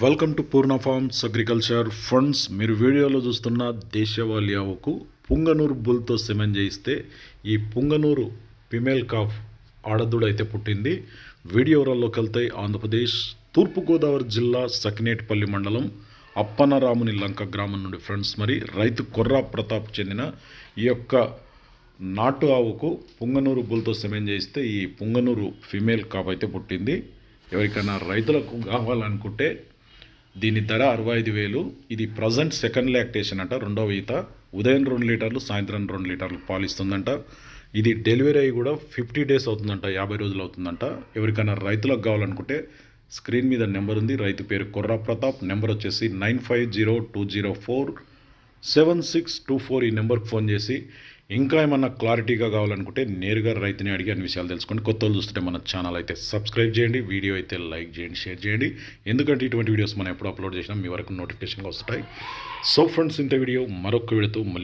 Welcome to Poorna farms agriculture funds మీరు వీడియోలో చూస్తున్న దేశవాళీ ఆవుకు పుంగనూరు బుల్తో సిమెంట్ చేయిస్తే ఈ పుంగనూరు ఫిమేల్ కాఫ్ ఆడదుడు అయితే పుట్టింది. వీడియో వివరాల్లోకి ఆంధ్రప్రదేశ్ తూర్పుగోదావరి జిల్లా సకినేటిపల్లి మండలం అప్పనరాముని లంక గ్రామం నుండి ఫ్రెండ్స్. మరి రైతు కొర్రా ప్రతాప్ చెందిన ఈ యొక్క నాటు ఆవుకు పుంగనూరు బుల్తో సిమెంట్ చేయిస్తే ఈ పుంగనూరు ఫిమేల్ కాఫ్ అయితే పుట్టింది. ఎవరికైనా రైతులకు కావాలనుకుంటే దీని ధర అరవై ఐదు వేలు. ఇది ప్రజెంట్ సెకండ్ లాక్టేషన్ అంట రెండవ ఈత. ఉదయం రెండు లీటర్లు సాయంత్రం రెండు లీటర్లు పాలిస్తుందంట. ఇది డెలివరీ అయ్యి కూడా ఫిఫ్టీ డేస్ అవుతుందంట యాభై రోజులు అవుతుందంట. ఎవరికైనా రైతులకు కావాలనుకుంటే స్క్రీన్ మీద నెంబర్ ఉంది రైతు పేరు కొర్రా ప్రతాప్ నెంబర్ వచ్చేసి nine five zero two zero four seven six two four ఈ నెంబర్కి ఫోన్ చేసి ఇంకా ఏమన్నా క్లారిటీగా కావాలనుకుంటే నేరుగా రైతుని అడిగి అన్ని విషయాలు తెలుసుకోండి కొత్త వాళ్ళు చూస్తుంటే మన ఛానల్ అయితే సబ్స్క్రైబ్ చేయండి వీడియో అయితే లైక్ చేయండి షేర్ చేయండి. ఎందుకంటే ఇటువంటి వీడియోస్ మనం ఎప్పుడు అప్లోడ్ చేసినా మీ వరకు నోటిఫికేషన్గా వస్తాయి సో ఫ్రెండ్స్ ఇంత వీడియో మరొక వీడియోతో మళ్ళీ